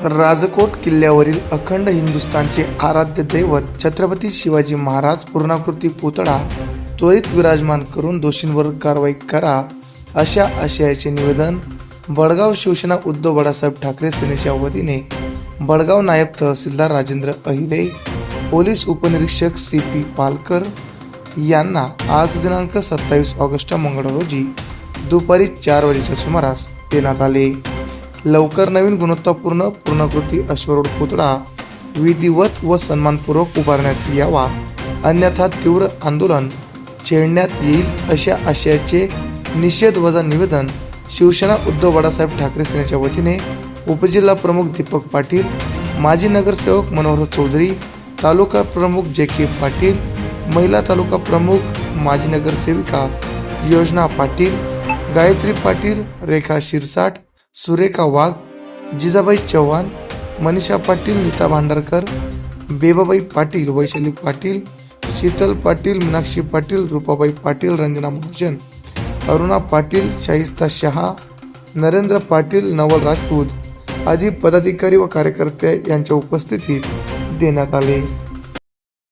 राजकोट किल्ल्यावरील अखंड हिंदुस्थानचे आराध्य दैवत छत्रपती शिवाजी महाराज पूर्णाकृती पुतळा त्वरित विराजमान करून दोषींवर कारवाई करा अशा आशयाचे निवेदन बडगाव शिवसेना उद्धव बाळासाहेब ठाकरे सेनेच्या वतीने बडगाव नायब तहसीलदार राजेंद्र अहिरे पोलीस उपनिरीक्षक सी पी पालकर यांना आज दिनांक सत्तावीस ऑगस्ट मंगळ रोजी दुपारी चार वाजेच्या सुमारास देण्यात आले. लवकर नवीन गुणवत्तापूर्ण पूर्णकृती अश्वरूढ पुतळा विधिवत व सन्मानपूर्वक उभारण्यात यावा. अन्यथा तीव्र आंदोलन छेडण्यात येईल अशा आशयाचे निषेध वजा निवेदन शिवसेना उद्धव बाळासाहेब ठाकरे सेनेच्या वतीने उपजिल्हा प्रमुख दीपक पाटील माजी नगरसेवक मनोहर चौधरी तालुका प्रमुख जे के पाटील महिला तालुका प्रमुख माजी नगरसेविका योजना पाटील गायत्री पाटील रेखा शिरसाट सुरेखा वाघ जिजाबाई चव्हाण मनीषा पाटील नीता भांडारकर बेबाबाई पाटील वैशाली पाटील शीतल पाटील मीनाक्षी पाटील रूपाबाई पाटील रंजना महाजन अरुणा पाटील शाहिस्ता शहा नरेंद्र पाटील नवल राजपूत आदी पदाधिकारी व कार्यकर्ते यांच्या उपस्थितीत देण्यात आले.